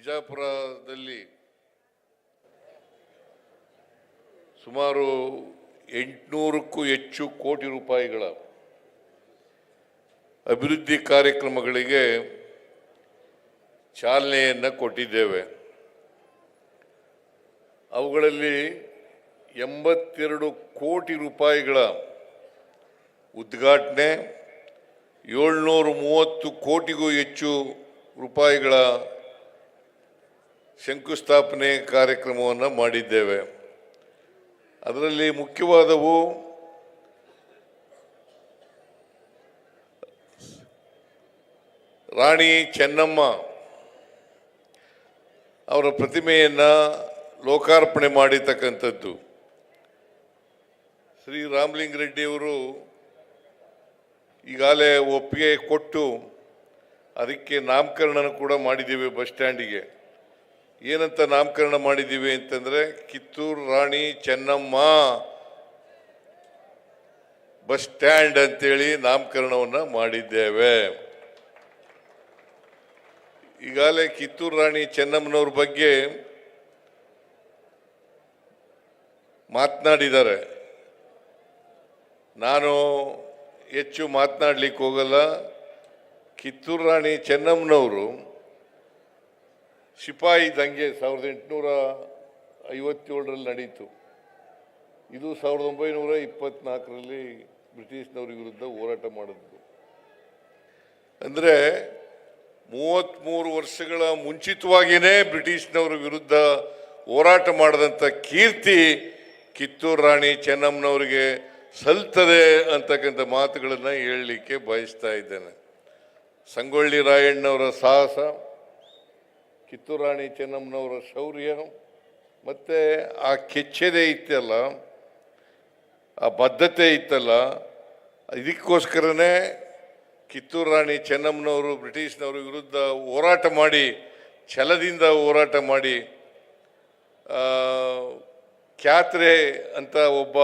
ವಿಜಯಪುರದಲ್ಲಿ ಸುಮಾರು ಎಂಟುನೂರಕ್ಕೂ ಹೆಚ್ಚು ಕೋಟಿ ರೂಪಾಯಿಗಳ ಅಭಿವೃದ್ಧಿ ಕಾರ್ಯಕ್ರಮಗಳಿಗೆ ಚಾಲನೆಯನ್ನು ಕೊಟ್ಟಿದ್ದೇವೆ. ಅವುಗಳಲ್ಲಿ ಎಂಬತ್ತೆರಡು ಕೋಟಿ ರೂಪಾಯಿಗಳ ಉದ್ಘಾಟನೆ, ಏಳ್ನೂರು ಮೂವತ್ತು ಕೋಟಿಗೂ ಹೆಚ್ಚು ರೂಪಾಯಿಗಳ ಶಂಕುಸ್ಥಾಪನೆ ಕಾರ್ಯಕ್ರಮವನ್ನು ಮಾಡಿದ್ದೇವೆ. ಅದರಲ್ಲಿ ಮುಖ್ಯವಾದವು ರಾಣಿ ಚೆನ್ನಮ್ಮ ಅವರ ಪ್ರತಿಮೆಯನ್ನು ಲೋಕಾರ್ಪಣೆ ಮಾಡಿರ್ತಕ್ಕಂಥದ್ದು. ಶ್ರೀ ರಾಮಲಿಂಗ ರೆಡ್ಡಿಯವರು ಈಗಾಗಲೇ ಒಪ್ಪಿಗೆ ಕೊಟ್ಟು ಅದಕ್ಕೆ ನಾಮಕರಣನ ಕೂಡ ಮಾಡಿದ್ದೇವೆ ಬಸ್ ಸ್ಟ್ಯಾಂಡಿಗೆ. ಏನಂತ ನಾಮಕರಣ ಮಾಡಿದ್ದೀವಿ ಅಂತಂದ್ರೆ ಕಿತ್ತೂರು ರಾಣಿ ಚೆನ್ನಮ್ಮ ಬಸ್ ಸ್ಟ್ಯಾಂಡ್ ಅಂತೇಳಿ ನಾಮಕರಣವನ್ನು ಮಾಡಿದ್ದೇವೆ. ಈಗಾಗಲೇ ಕಿತ್ತೂರು ರಾಣಿ ಚೆನ್ನಮ್ಮನವ್ರ ಬಗ್ಗೆ ಮಾತನಾಡಿದ್ದಾರೆ. ನಾನು ಹೆಚ್ಚು ಮಾತನಾಡ್ಲಿಕ್ಕೆ ಹೋಗಲ್ಲ. ಕಿತ್ತೂರು ರಾಣಿ ಚೆನ್ನಮ್ಮನವರು ಸಿಪಾಯಿ ದಂಗೆ ಸಾವಿರದ ಎಂಟುನೂರ ಐವತ್ತೇಳರಲ್ಲಿ ನಡೀತು. ಇದು ಸಾವಿರದ ಒಂಬೈನೂರ ಇಪ್ಪತ್ನಾಲ್ಕರಲ್ಲಿ ಬ್ರಿಟಿಷ್ನವ್ರ ವಿರುದ್ಧ ಹೋರಾಟ ಮಾಡಿದ್ದು. ಅಂದರೆ ಮೂವತ್ತ್ಮೂರು ವರ್ಷಗಳ ಮುಂಚಿತವಾಗಿಯೇ ಬ್ರಿಟಿಷ್ನವ್ರ ವಿರುದ್ಧ ಹೋರಾಟ ಮಾಡಿದಂಥ ಕೀರ್ತಿ ಕಿತ್ತೂರು ರಾಣಿ ಚೆನ್ನಮ್ಮನವರಿಗೆ ಸಲ್ತದೆ ಅಂತಕ್ಕಂಥ ಮಾತುಗಳನ್ನು ಹೇಳಲಿಕ್ಕೆ ಬಯಸ್ತಾ ಇದ್ದೇನೆ. ಸಂಗೊಳ್ಳಿ ರಾಯಣ್ಣವರ ಸಾಹಸ ಕಿತ್ತೂರು ರಾಣಿ ಚೆನ್ನಮ್ಮನವರ ಶೌರ್ಯ ಮತ್ತು ಆ ಕೆಚ್ಚೆದೆ ಇತ್ತಲ್ಲ, ಆ ಬದ್ಧತೆ ಇತ್ತಲ್ಲ, ಇದಕ್ಕೋಸ್ಕರನೇ ಕಿತ್ತೂರು ರಾಣಿ ಚೆನ್ನಮ್ಮನವರು, ಬ್ರಿಟಿಷ್ನವ್ರ ವಿರುದ್ಧ ಹೋರಾಟ ಮಾಡಿ, ಛಲದಿಂದ ಹೋರಾಟ ಮಾಡಿ ಖ್ಯಾತ್ರೆ ಅಂತ ಒಬ್ಬ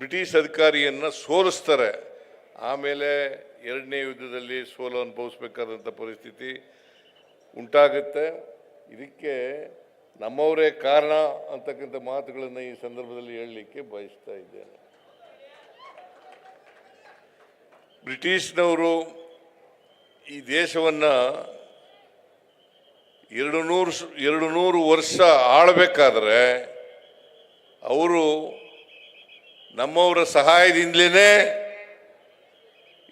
ಬ್ರಿಟಿಷ್ ಅಧಿಕಾರಿಯನ್ನು ಸೋಲಿಸ್ತಾರೆ. ಆಮೇಲೆ ಎರಡನೇ ಯುದ್ಧದಲ್ಲಿ ಸೋಲು ಅನುಭವಿಸ್ಬೇಕಾದಂಥ ಪರಿಸ್ಥಿತಿ. ಉಂಟಾಗುತ್ತೆ. ಇದಕ್ಕೆ ನಮ್ಮವರೇ ಕಾರಣ ಅಂತಕ್ಕಂಥ ಮಾತುಗಳನ್ನು ಈ ಸಂದರ್ಭದಲ್ಲಿ ಹೇಳಲಿಕ್ಕೆ ಬಯಸ್ತಾ ಇದ್ದೇನೆ. ಬ್ರಿಟಿಷ್ನವರು ಈ ದೇಶವನ್ನು ಎರಡು ನೂರು ಎರಡು ನೂರು ವರ್ಷ ಆಳಬೇಕಾದ್ರೆ ಅವರು ನಮ್ಮವರ ಸಹಾಯದಿಂದಲೇ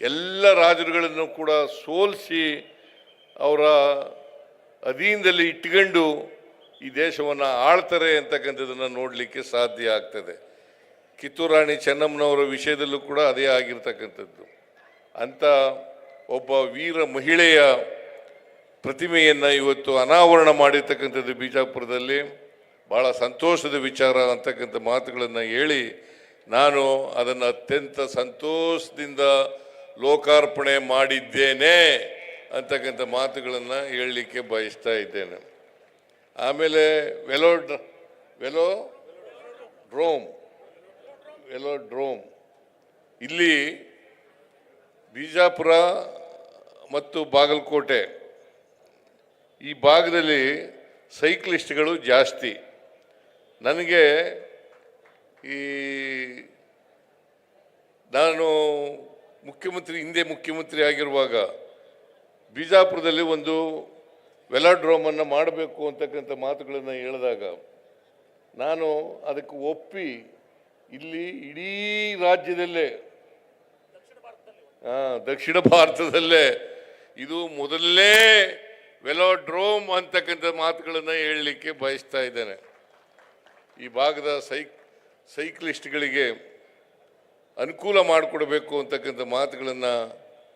ಎಲ್ಲ ರಾಜರುಗಳನ್ನು ಕೂಡ ಸೋಲಿಸಿ ಅವರ ಅಧೀನದಲ್ಲಿ ಇಟ್ಕೊಂಡು ಈ ದೇಶವನ್ನು ಆಳ್ತಾರೆ ಅಂತಕ್ಕಂಥದ್ದನ್ನು ನೋಡಲಿಕ್ಕೆ ಸಾಧ್ಯ ಆಗ್ತದೆ. ಕಿತ್ತೂರು ರಾಣಿ ಚೆನ್ನಮ್ಮನವರ ವಿಷಯದಲ್ಲೂ ಕೂಡ ಅದೇ ಆಗಿರ್ತಕ್ಕಂಥದ್ದು. ಅಂಥ ಒಬ್ಬ ವೀರ ಮಹಿಳೆಯ ಪ್ರತಿಮೆಯನ್ನು ಇವತ್ತು ಅನಾವರಣ ಮಾಡಿರ್ತಕ್ಕಂಥದ್ದು ಬಿಜಾಪುರದಲ್ಲಿ. ಭಾಳ ಸಂತೋಷದ ವಿಚಾರ ಅಂತಕ್ಕಂಥ ಮಾತುಗಳನ್ನು ಹೇಳಿ ನಾನು ಅದನ್ನು ಅತ್ಯಂತ ಸಂತೋಷದಿಂದ ಲೋಕಾರ್ಪಣೆ ಮಾಡಿದ್ದೇನೆ. ಅಂತಕ್ಕಂಥ ಮಾತುಗಳನ್ನು ಹೇಳಲಿಕ್ಕೆ ಬಯಸ್ತಾ ಇದ್ದೇನೆ. ಆಮೇಲೆ ವೆಲೋ ಡ್ರ- ವೆಲೋ ಡ್ರೋಮ್ ವೆಲೋ ಡ್ರೋಮ್. ಇಲ್ಲಿ ಬಿಜಾಪುರ ಮತ್ತು ಬಾಗಲಕೋಟೆ, ಈ ಭಾಗದಲ್ಲಿ ಸೈಕ್ಲಿಸ್ಟ್ಗಳು ಜಾಸ್ತಿ. ನನಗೆ ಈ ನಾನು ಮುಖ್ಯಮಂತ್ರಿ, ಹಿಂದೆ ಮುಖ್ಯಮಂತ್ರಿ ಆಗಿರುವಾಗ ಬಿಜಾಪುರದಲ್ಲಿ ಒಂದು ವೆಲಾಡ್ರೋಮನ್ನು ಮಾಡಬೇಕು ಅಂತಕ್ಕಂಥ ಮಾತುಗಳನ್ನು ಹೇಳಿದಾಗ ನಾನು ಅದಕ್ಕೆ ಒಪ್ಪಿ ಇಲ್ಲಿ ಇಡೀ ರಾಜ್ಯದಲ್ಲೇ, ಹಾಂ, ದಕ್ಷಿಣ ಭಾರತದಲ್ಲೇ ಇದು ಮೊದಲನೇ ವೆಲೋಡ್ರೋಮ್ ಅಂತಕ್ಕಂಥ ಮಾತುಗಳನ್ನು ಹೇಳಲಿಕ್ಕೆ ಬಯಸ್ತಾ ಇದ್ದೇನೆ. ಈ ಭಾಗದ ಸೈಕ್ ಸೈಕ್ಲಿಸ್ಟ್ಗಳಿಗೆ ಅನುಕೂಲ ಮಾಡಿಕೊಡ್ಬೇಕು ಅಂತಕ್ಕಂಥ ಮಾತುಗಳನ್ನು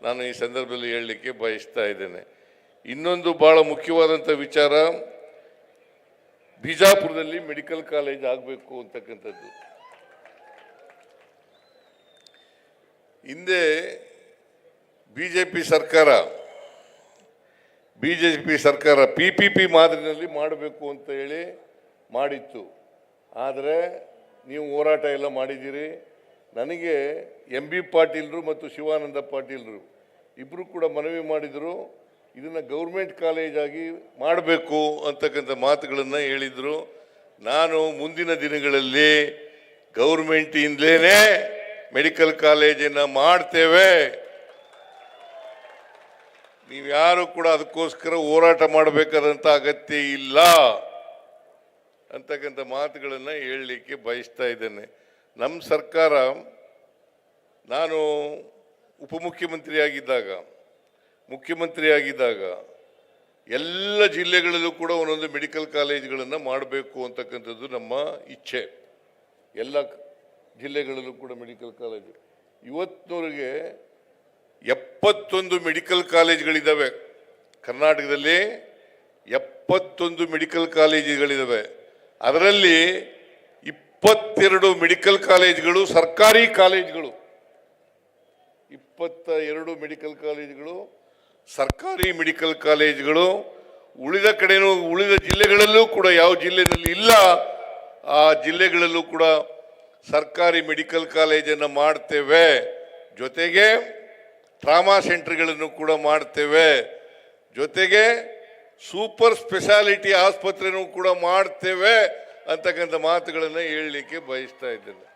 ನಾನು ಈ ಸಂದರ್ಭದಲ್ಲಿ ಹೇಳಲಿಕ್ಕೆ ಬಯಸ್ತಾ ಇದ್ದೇನೆ. ಇನ್ನೊಂದು ಭಾಳ ಮುಖ್ಯವಾದಂಥ ವಿಚಾರ, ಬಿಜಾಪುರದಲ್ಲಿ ಮೆಡಿಕಲ್ ಕಾಲೇಜ್ ಆಗಬೇಕು ಅಂತಕ್ಕಂಥದ್ದು. ಹಿಂದೆ ಬಿ ಜೆ ಪಿ ಸರ್ಕಾರ ಬಿ ಜೆ ಪಿ ಸರ್ಕಾರ ಪಿ ಪಿ ಪಿ ಮಾದರಿನಲ್ಲಿ ಮಾಡಬೇಕು ಅಂತ ಹೇಳಿ ಮಾಡಿತ್ತು. ಆದರೆ ನೀವು ಹೋರಾಟ ಎಲ್ಲ ಮಾಡಿದ್ದೀರಿ. ನನಗೆ ಎಂ ಬಿ ಪಾಟೀಲ್ರು ಮತ್ತು ಶಿವಾನಂದ ಪಾಟೀಲ್ರು ಇಬ್ಬರು ಕೂಡ ಮನವಿ ಮಾಡಿದರು, ಇದನ್ನು ಗೌರ್ಮೆಂಟ್ ಕಾಲೇಜಾಗಿ ಮಾಡಬೇಕು ಅಂತಕ್ಕಂಥ ಮಾತುಗಳನ್ನು ಹೇಳಿದರು. ನಾನು ಮುಂದಿನ ದಿನಗಳಲ್ಲಿ ಗೌರ್ಮೆಂಟಿಂದಲೇ ಮೆಡಿಕಲ್ ಕಾಲೇಜನ್ನು ಮಾಡ್ತೇವೆ. ನೀವ್ಯಾರು ಕೂಡ ಅದಕ್ಕೋಸ್ಕರ ಹೋರಾಟ ಮಾಡಬೇಕಾದಂಥ ಅಗತ್ಯ ಇಲ್ಲ ಅಂತಕ್ಕಂಥ ಮಾತುಗಳನ್ನು ಹೇಳಲಿಕ್ಕೆ ಬಯಸ್ತಾ ಇದ್ದೇನೆ. ನಮ್ಮ ಸರ್ಕಾರ ನಾನು ಉಪಮುಖ್ಯಮಂತ್ರಿಯಾಗಿದ್ದಾಗ, ಮುಖ್ಯಮಂತ್ರಿಯಾಗಿದ್ದಾಗ ಎಲ್ಲ ಜಿಲ್ಲೆಗಳಲ್ಲೂ ಕೂಡ ಒಂದೊಂದು ಮೆಡಿಕಲ್ ಕಾಲೇಜುಗಳನ್ನು ಮಾಡಬೇಕು ಅಂತಕ್ಕಂಥದ್ದು ನಮ್ಮ ಇಚ್ಛೆ. ಎಲ್ಲ ಜಿಲ್ಲೆಗಳಲ್ಲೂ ಕೂಡ ಮೆಡಿಕಲ್ ಕಾಲೇಜು. ಇವತ್ತಿನವರೆಗೆ ಎಪ್ಪತ್ತೊಂದು ಮೆಡಿಕಲ್ ಕಾಲೇಜ್ಗಳಿದ್ದಾವೆ ಕರ್ನಾಟಕದಲ್ಲಿ ಎಪ್ಪತ್ತೊಂದು ಮೆಡಿಕಲ್ ಕಾಲೇಜುಗಳಿದ್ದಾವೆ ಅದರಲ್ಲಿ ಇಪ್ಪತ್ತೆರಡು ಮೆಡಿಕಲ್ ಕಾಲೇಜ್ಗಳು, ಸರ್ಕಾರಿ ಕಾಲೇಜ್ಗಳು. ಇಪ್ಪತ್ತ ಎರಡು ಮೆಡಿಕಲ್ ಕಾಲೇಜ್ಗಳು, ಸರ್ಕಾರಿ ಮೆಡಿಕಲ್ ಕಾಲೇಜ್ಗಳು, ಉಳಿದ ಕಡೆನೂ, ಉಳಿದ ಜಿಲ್ಲೆಗಳಲ್ಲೂ ಕೂಡ ಯಾವ ಜಿಲ್ಲೆಯಲ್ಲಿ ಇಲ್ಲ, ಆ ಜಿಲ್ಲೆಗಳಲ್ಲೂ ಕೂಡ ಸರ್ಕಾರಿ ಮೆಡಿಕಲ್ ಕಾಲೇಜನ್ನು ಮಾಡ್ತೇವೆ. ಜೊತೆಗೆ ಟ್ರಾಮಾ ಸೆಂಟರ್ಗಳನ್ನು ಕೂಡ ಮಾಡ್ತೇವೆ. ಜೊತೆಗೆ ಸೂಪರ್ ಸ್ಪೆಷಾಲಿಟಿ ಆಸ್ಪತ್ರೆನೂ ಕೂಡ ಮಾಡ್ತೇವೆ. ಅಂತಕ್ಕಂಥ ಮಾತುಗಳನ್ನು ಹೇಳಲಿಕ್ಕೆ ಬಯಸ್ತಾ ಇದ್ದೇನೆ